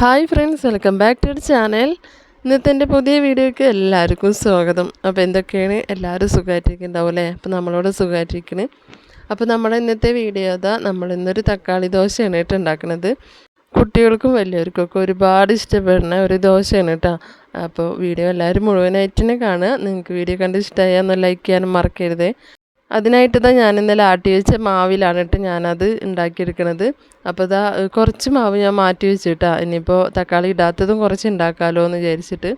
Hi friends welcome back to channel ഇന്നത്തെ എന്റെ പുതിയ വീഡിയോയ്ക്ക് എല്ലാവർക്കും സ്വാഗതം. അപ്പോൾ എന്തൊക്കെയാണ്? എല്ലാവരും സുഖമായിട്ടിരിക്കുന്നുണ്ടാവും അല്ലേ അപ്പോൾ നമ്മളോട് സുഖമായിട്ടിരിക്കണ്. അപ്പോൾ നമ്മുടെ ഇന്നത്തെ വീഡിയോ അതാ നമ്മൾ ഇന്നൊരു തക്കാളി ദോശയാണ് കേട്ടോ ഉണ്ടാക്കുന്നത് കുട്ടികൾക്കും വലിയവർക്കൊക്കെ ഒരുപാട് ഇഷ്ടപ്പെടുന്ന ഒരു ദോശയാണ് കേട്ടോ. അപ്പോൾ വീഡിയോ എല്ലാവരും മുഴുവനായിട്ട് തന്നെ കാണുക. നിങ്ങൾക്ക് വീഡിയോ കണ്ട് ഇഷ്ടമായാൽ ഒന്ന് ലൈക്ക് ചെയ്യാനും മറക്കരുതേ. അതിനായിട്ട് ഇതാ ഞാൻ ഇന്നലെ ആട്ടി വെച്ച മാവിലാണ് കേട്ടോ ഞാനത് ഉണ്ടാക്കിയെടുക്കണത്. അപ്പോൾ ഇതാ കുറച്ച് മാവ് ഞാൻ മാറ്റി വെച്ചിട്ടാ. ഇനിയിപ്പോൾ തക്കാളി ഇടാത്തതും കുറച്ച് ഉണ്ടാക്കാമല്ലോ എന്ന് വിചാരിച്ചിട്ട്.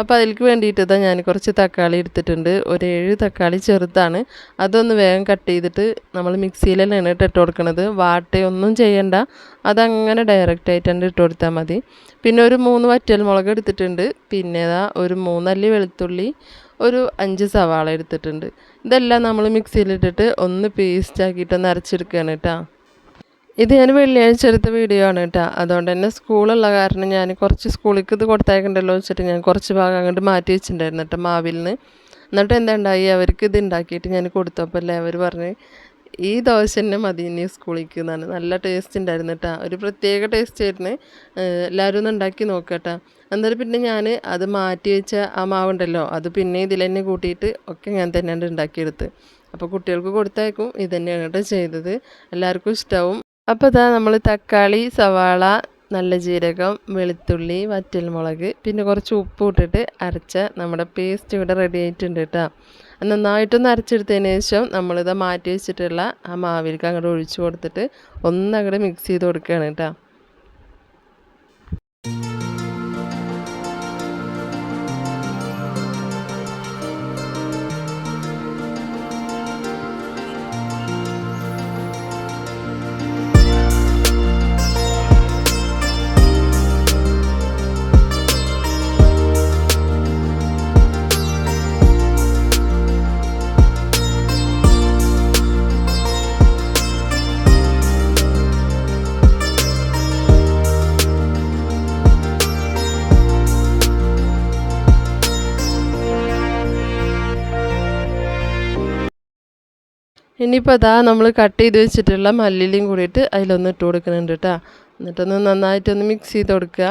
അപ്പോൾ അതിലേക്ക് വേണ്ടിയിട്ട് ഇതാ ഞാൻ കുറച്ച് തക്കാളി എടുത്തിട്ടുണ്ട്. ഒരു ഏഴ് തക്കാളി ചെറുതാണ്. അതൊന്ന് വേഗം കട്ട് ചെയ്തിട്ട് നമ്മൾ മിക്സിയിലാണ് ഇട്ട് കൊടുക്കണത് വാട്ടയൊന്നും ചെയ്യണ്ട. അതങ്ങനെ ഡയറക്റ്റ് ആയിട്ട് ഇട്ട് കൊടുത്താൽ മതി. പിന്നെ ഒരു മൂന്ന് വറ്റൽ മുളക് എടുത്തിട്ടുണ്ട്. പിന്നെ ഇതാ ഒരു മൂന്നല്ലി വെളുത്തുള്ളി ഒരു അഞ്ച് സവാള എടുത്തിട്ടുണ്ട്. ഇതെല്ലാം നമ്മൾ മിക്സിയിലിട്ടിട്ട് ഒന്ന് പേസ്റ്റ് ആക്കിയിട്ട് അരച്ചെടുക്കുകയാണ് കേട്ടോ. ഇത് ഞാൻ വെള്ളിയാഴ്ച എടുത്ത വീഡിയോ ആണ് കേട്ടോ. അതുകൊണ്ട് തന്നെ സ്കൂളുള്ള കാരണം ഞാൻ കുറച്ച് സ്കൂളിലേക്ക് ഇത് കൊടുത്തേക്കണ്ടല്ലോ വെച്ചിട്ട് ഞാൻ കുറച്ച് ഭാഗം അങ്ങോട്ട് മാറ്റി വെച്ചിട്ടുണ്ടായിരുന്നു കേട്ടോ മാവിൽ നിന്ന് എന്നിട്ട് എന്താ ഉണ്ടായി? അവർക്ക് ഇത് ഉണ്ടാക്കിയിട്ട് ഞാൻ കൊടുത്തപ്പോൾ അല്ലേ അവർ പറഞ്ഞ് ഈ ദോശ തന്നെ മതി ഇനി സ്കൂളിലേക്ക് എന്നാണ്. നല്ല ടേസ്റ്റ് ഉണ്ടായിരുന്നു കേട്ടോ ഒരു പ്രത്യേക ടേസ്റ്റ് ആയിരുന്നു. എല്ലാവരും ഒന്ന് ഉണ്ടാക്കി നോക്കട്ടോ. എന്നിട്ട് പിന്നെ ഞാൻ അത് മാറ്റി വെച്ച ആ മാവുണ്ടല്ലോ അത് പിന്നെ ഇതിൽ തന്നെ കൂട്ടിയിട്ട് ഒക്കെ ഞാൻ തന്നെയാണ് ഉണ്ടാക്കിയെടുത്ത് അപ്പോൾ കുട്ടികൾക്ക് കൊടുത്തേക്കും ഇത് തന്നെയാണ് കേട്ടോ ചെയ്തത്. എല്ലാവർക്കും ഇഷ്ടവും. അപ്പോൾ ഇതാ നമ്മൾ തക്കാളി സവാള നല്ല ജീരകം വെളുത്തുള്ളി വറ്റൽമുളക് പിന്നെ കുറച്ച് ഉപ്പ് ഇട്ടിട്ട് അരച്ച നമ്മുടെ പേസ്റ്റ് ഇവിടെ റെഡി ആയിട്ടുണ്ട് കേട്ടോ. നന്നായിട്ടൊന്ന് അരച്ചെടുത്തതിന് ശേഷം നമ്മളിത് മാറ്റി വെച്ചിട്ടുള്ള ആ മാവിലേക്ക് അങ്ങോട്ട് ഒഴിച്ചു കൊടുത്തിട്ട് ഒന്നങ്ങോട്ട് മിക്സ് ചെയ്ത് കൊടുക്കുകയാണ് കേട്ടോ. ഇനിയിപ്പോൾ അതാ നമ്മൾ കട്ട് ചെയ്ത് വെച്ചിട്ടുള്ള മല്ലിയിലും കൂടിയിട്ട് അതിലൊന്ന് ഇട്ട് കൊടുക്കുന്നുണ്ട് കേട്ടോ. എന്നിട്ടൊന്ന് നന്നായിട്ടൊന്ന് മിക്സ് ചെയ്ത് കൊടുക്കുക.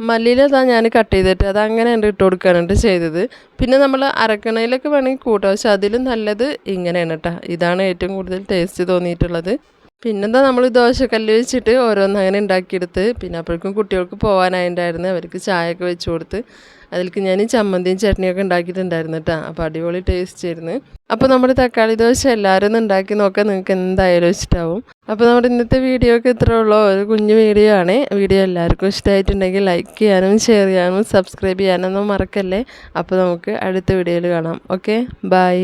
മല്ലിയില അതാ ഞാൻ കട്ട് ചെയ്തിട്ട് അത് അങ്ങനെ ഉണ്ട് ഇട്ട് കൊടുക്കാനുണ്ട് ചെയ്തത്. പിന്നെ നമ്മൾ അരക്കണയിലൊക്കെ വേണമെങ്കിൽ കൂട്ടാം. പക്ഷെ അതിലും നല്ലത് ഇങ്ങനെയാണ് കേട്ടോ. ഇതാണ് ഏറ്റവും കൂടുതൽ ടേസ്റ്റ് തോന്നിയിട്ടുള്ളത്. പിന്നെന്താ നമ്മൾ ദോശക്കല്ല് വെച്ചിട്ട് ഓരോന്ന് അങ്ങനെ ഉണ്ടാക്കിയെടുത്ത്. പിന്നെ അപ്പോഴേക്കും കുട്ടികൾക്ക് പോകാനായിട്ടുണ്ടായിരുന്നു അവർക്ക് ചായയൊക്കെ വെച്ച് കൊടുത്ത്. അതിലേക്ക് ഞാൻ ചമ്മന്തിയും ചട്നിയൊക്കെ ഉണ്ടാക്കിയിട്ടുണ്ടായിരുന്നു കേട്ടോ അപ്പോൾ അടിപൊളി ടേസ്റ്റ് ആയിരുന്നു. അപ്പോൾ നമ്മുടെ തക്കാളി ദോശ എല്ലാവരും ഒന്ന് ഉണ്ടാക്കി നോക്കാൻ നിങ്ങൾക്ക് എന്തായാലും ഇഷ്ടമാവും അപ്പോൾ നമ്മുടെ ഇന്നത്തെ വീഡിയോ ഒക്കെ ഇത്രേ ഉള്ളൂ. ഒരു കുഞ്ഞു വീഡിയോ ആണ്. വീഡിയോ എല്ലാവർക്കും ഇഷ്ടമായിട്ടുണ്ടെങ്കിൽ ലൈക്ക് ചെയ്യാനും ഷെയർ ചെയ്യാനും സബ്സ്ക്രൈബ് ചെയ്യാനൊന്നും മറക്കല്ലേ? അപ്പോൾ നമുക്ക് അടുത്ത വീഡിയോയിൽ കാണാം. Okay bye